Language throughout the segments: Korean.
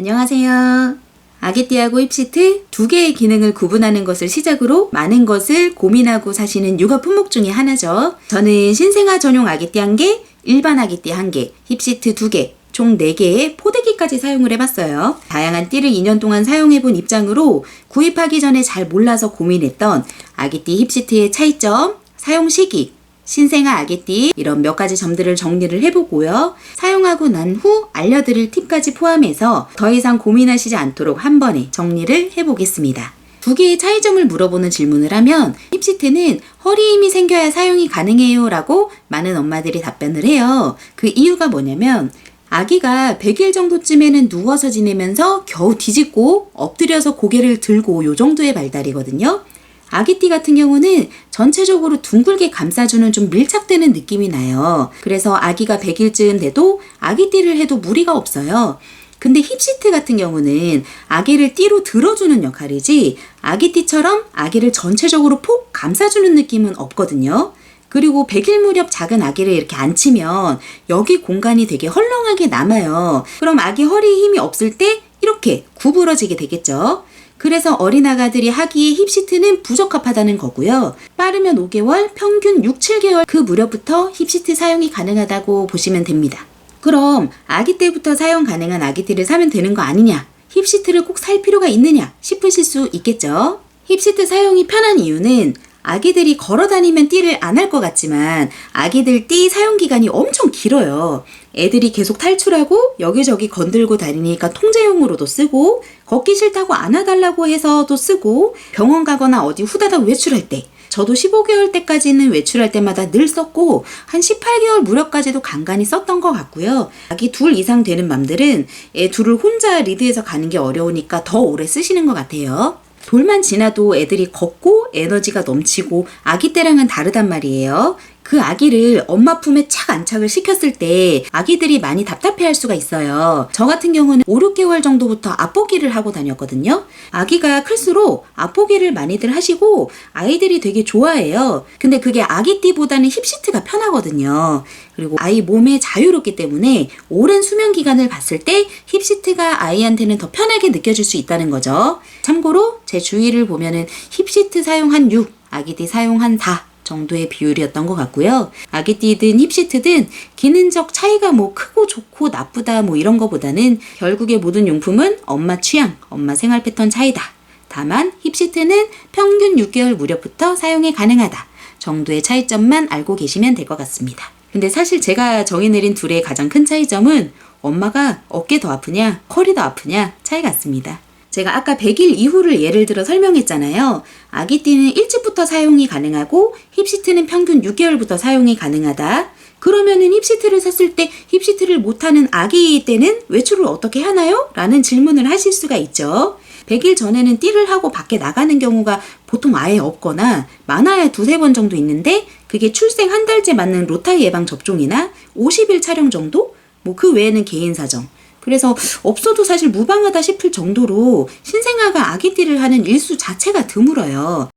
안녕하세요. 아기띠하고 힙시트 두 개의 기능을 구분하는 것을 시작으로 많은 것을 고민하고 사시는 육아 품목 중에 하나죠. 저는 신생아 전용 아기띠 한 개, 일반 아기띠 한 개, 힙시트 두 개, 총 4개의 포대기까지 사용을 해봤어요. 다양한 띠를 2년 동안 사용해본 입장으로 구입하기 전에 잘 몰라서 고민했던 아기띠 힙시트의 차이점, 사용 시기, 신생아 아기띠 이런 몇 가지 점들을 정리를 해보고요. 사용하고 난 후 알려드릴 팁까지 포함해서 더 이상 고민하시지 않도록 한 번에 정리를 해보겠습니다. 두 개의 차이점을 물어보는 질문을 하면 힙시트는 허리 힘이 생겨야 사용이 가능해요 라고 많은 엄마들이 답변을 해요. 그 이유가 뭐냐면 아기가 100일 정도쯤에는 누워서 지내면서 겨우 뒤집고 엎드려서 고개를 들고 요 정도의 발달이거든요. 아기띠 같은 경우는 전체적으로 둥글게 감싸주는 좀 밀착되는 느낌이 나요. 그래서 아기가 100일쯤 돼도 아기띠를 해도 무리가 없어요. 근데 힙시트 같은 경우는 아기를 띠로 들어주는 역할이지 아기띠처럼 아기를 전체적으로 폭 감싸주는 느낌은 없거든요. 그리고 100일 무렵 작은 아기를 이렇게 앉히면 여기 공간이 되게 헐렁하게 남아요. 그럼 아기 허리에 힘이 없을 때 이렇게 구부러지게 되겠죠. 그래서 어린아가들이 하기에 힙시트는 부적합하다는 거고요. 빠르면 5개월, 평균 6, 7개월 그 무렵부터 힙시트 사용이 가능하다고 보시면 됩니다. 그럼 아기 때부터 사용 가능한 아기띠를 사면 되는 거 아니냐? 힙시트를 꼭 살 필요가 있느냐? 싶으실 수 있겠죠? 힙시트 사용이 편한 이유는 아기들이 걸어 다니면 띠를 안 할 것 같지만 아기들 띠 사용 기간이 엄청 길어요. 애들이 계속 탈출하고 여기저기 건들고 다니니까 통제용으로도 쓰고 걷기 싫다고 안아달라고 해서도 쓰고 병원 가거나 어디 후다닥 외출할 때 저도 15개월 때까지는 외출할 때마다 늘 썼고 한 18개월 무렵까지도 간간히 썼던 것 같고요. 아기 둘 이상 되는 맘들은 애 둘을 혼자 리드해서 가는 게 어려우니까 더 오래 쓰시는 것 같아요. 돌만 지나도 애들이 걷고 에너지가 넘치고 아기 때랑은 다르단 말이에요. 그 아기를 엄마 품에 착 안착을 시켰을 때 아기들이 많이 답답해 할 수가 있어요. 저 같은 경우는 5, 6개월 정도부터 앞보기를 하고 다녔거든요. 아기가 클수록 앞보기를 많이들 하시고 아이들이 되게 좋아해요. 근데 그게 아기띠보다는 힙시트가 편하거든요. 그리고 아이 몸에 자유롭기 때문에 오랜 수면 기간을 봤을 때 힙시트가 아이한테는 더 편하게 느껴질 수 있다는 거죠. 참고로 제 주위를 보면은 힙시트 사용 한 6, 아기띠 사용 한 4, 정도의 비율이었던 것 같고요. 아기띠든 힙시트든 기능적 차이가 뭐 크고 좋고 나쁘다 뭐 이런 거보다는 결국에 모든 용품은 엄마 취향, 엄마 생활 패턴 차이다. 다만 힙시트는 평균 6개월 무렵부터 사용이 가능하다. 정도의 차이점만 알고 계시면 될 것 같습니다. 근데 사실 제가 정의 내린 둘의 가장 큰 차이점은 엄마가 어깨 더 아프냐, 허리 더 아프냐 차이 같습니다. 제가 아까 100일 이후를 예를 들어 설명했잖아요. 아기띠는 일찍부터 사용이 가능하고 힙시트는 평균 6개월부터 사용이 가능하다. 그러면은 힙시트를 샀을 때 힙시트를 못하는 아기 때는 외출을 어떻게 하나요? 라는 질문을 하실 수가 있죠. 100일 전에는 띠를 하고 밖에 나가는 경우가 보통 아예 없거나 많아야 두세 번 정도 있는데 그게 출생 한 달째 맞는 로타 예방 접종이나 50일 촬영 정도? 뭐 그 외에는 개인 사정. 그래서 없어도 사실 무방하다 싶을 정도로 신생아가 아기띠를 하는 일수 자체가 드물어요.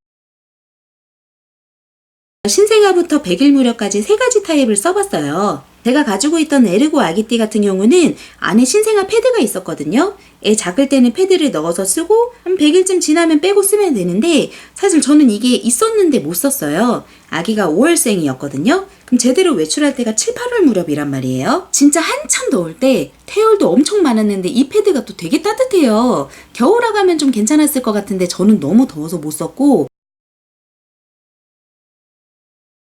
신생아부터 100일 무렵까지 세 가지 타입을 써봤어요. 제가 가지고 있던 에르고 아기띠 같은 경우는 안에 신생아 패드가 있었거든요. 애 작을 때는 패드를 넣어서 쓰고 한 100일쯤 지나면 빼고 쓰면 되는데 사실 저는 이게 있었는데 못 썼어요. 아기가 5월생이었거든요. 그럼 제대로 외출할 때가 7, 8월 무렵이란 말이에요. 진짜 한참 더울 때 태열도 엄청 많았는데 이 패드가 또 되게 따뜻해요. 겨울 아 가면 좀 괜찮았을 것 같은데 저는 너무 더워서 못 썼고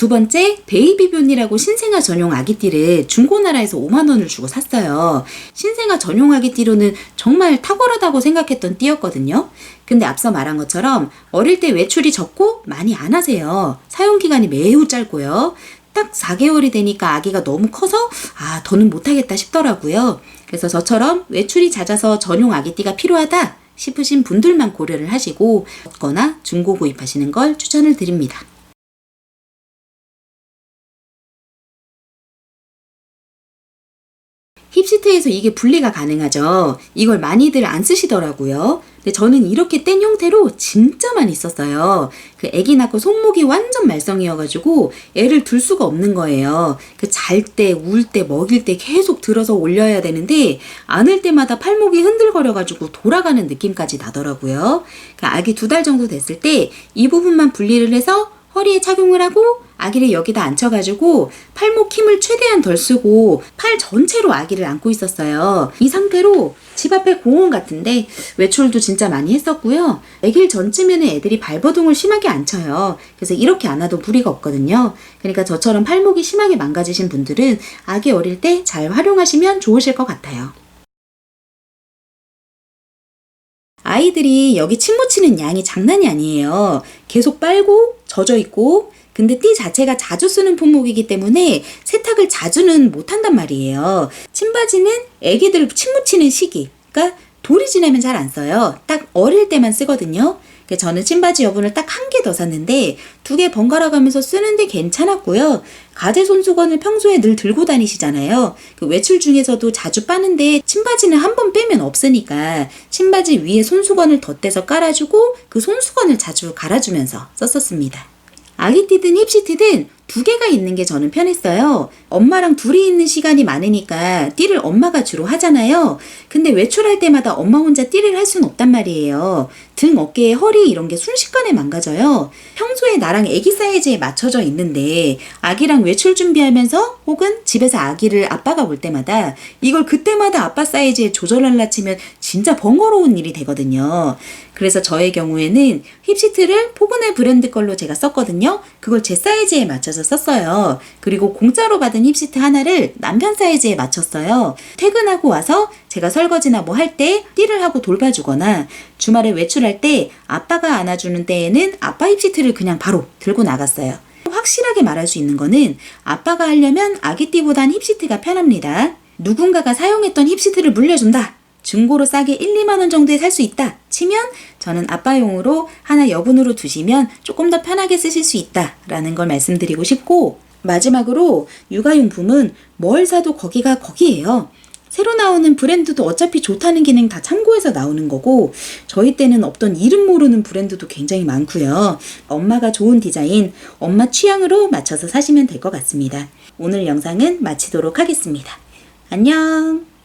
두 번째, 베이비변이라고 신생아 전용 아기띠를 중고나라에서 5만원을 주고 샀어요. 신생아 전용 아기띠로는 정말 탁월하다고 생각했던 띠였거든요. 근데 앞서 말한 것처럼 어릴 때 외출이 적고 많이 안 하세요. 사용기간이 매우 짧고요. 딱 4개월이 되니까 아기가 너무 커서 아, 더는 못하겠다 싶더라고요. 그래서 저처럼 외출이 잦아서 전용 아기띠가 필요하다 싶으신 분들만 고려를 하시고 얻거나 중고 구입하시는 걸 추천을 드립니다. 힙시트에서 이게 분리가 가능하죠. 이걸 많이들 안 쓰시더라고요. 근데 저는 이렇게 뗀 형태로 진짜 많이 썼어요. 그 애기 낳고 손목이 완전 말썽이어가지고 애를 둘 수가 없는 거예요. 그 잘 때, 울 때, 먹일 때 계속 들어서 올려야 되는데 안을 때마다 팔목이 흔들거려가지고 돌아가는 느낌까지 나더라고요. 그 아기 두 달 정도 됐을 때 이 부분만 분리를 해서 허리에 착용을 하고 아기를 여기다 앉혀가지고 팔목 힘을 최대한 덜 쓰고 팔 전체로 아기를 안고 있었어요. 이 상태로 집 앞에 공원 같은데 외출도 진짜 많이 했었고요. 아기를 전쯤에는 애들이 발버둥을 심하게 안 쳐요. 그래서 이렇게 안아도 무리가 없거든요. 그러니까 저처럼 팔목이 심하게 망가지신 분들은 아기 어릴 때 잘 활용하시면 좋으실 것 같아요. 아이들이 여기 침 묻히는 양이 장난이 아니에요. 계속 빨고 젖어 있고 근데 띠 자체가 자주 쓰는 품목이기 때문에 세탁을 자주는 못한단 말이에요. 침바지는 애기들 침 묻히는 시기, 그러니까 돌이 지나면 잘 안 써요. 딱 어릴 때만 쓰거든요. 저는 침바지 여분을 딱 한 개 더 샀는데 두 개 번갈아 가면서 쓰는데 괜찮았고요. 가제 손수건을 평소에 늘 들고 다니시잖아요. 그 외출 중에서도 자주 빠는데 침바지는 한 번 빼면 없으니까 침바지 위에 손수건을 덧대서 깔아주고 그 손수건을 자주 갈아주면서 썼었습니다. 아기띠든 힙시티든 두 개가 있는 게 저는 편했어요. 엄마랑 둘이 있는 시간이 많으니까 띠를 엄마가 주로 하잖아요. 근데 외출할 때마다 엄마 혼자 띠를 할 수는 없단 말이에요. 등, 어깨, 허리 이런 게 순식간에 망가져요. 평소에 나랑 아기 사이즈에 맞춰져 있는데 아기랑 외출 준비하면서 혹은 집에서 아기를 아빠가 볼 때마다 이걸 그때마다 아빠 사이즈에 조절하려 치면 진짜 번거로운 일이 되거든요. 그래서 저의 경우에는 힙시트를 포근의 브랜드 걸로 제가 썼거든요. 그걸 제 사이즈에 맞춰서 썼어요. 그리고 공짜로 받은 힙시트 하나를 남편 사이즈에 맞췄어요. 퇴근하고 와서 제가 설거지나 뭐 할 때 띠를 하고 돌봐주거나 주말에 외출할 때 아빠가 안아주는 때에는 아빠 힙시트를 그냥 바로 들고 나갔어요. 확실하게 말할 수 있는 거는 아빠가 하려면 아기띠보단 힙시트가 편합니다. 누군가가 사용했던 힙시트를 물려준다. 중고로 싸게 1, 2만 원 정도에 살 수 있다 치면 저는 아빠용으로 하나 여분으로 두시면 조금 더 편하게 쓰실 수 있다라는 걸 말씀드리고 싶고 마지막으로 육아용품은 뭘 사도 거기가 거기예요. 새로 나오는 브랜드도 어차피 좋다는 기능 다 참고해서 나오는 거고 저희 때는 없던 이름 모르는 브랜드도 굉장히 많고요. 엄마가 좋은 디자인, 엄마 취향으로 맞춰서 사시면 될 것 같습니다. 오늘 영상은 마치도록 하겠습니다. 안녕!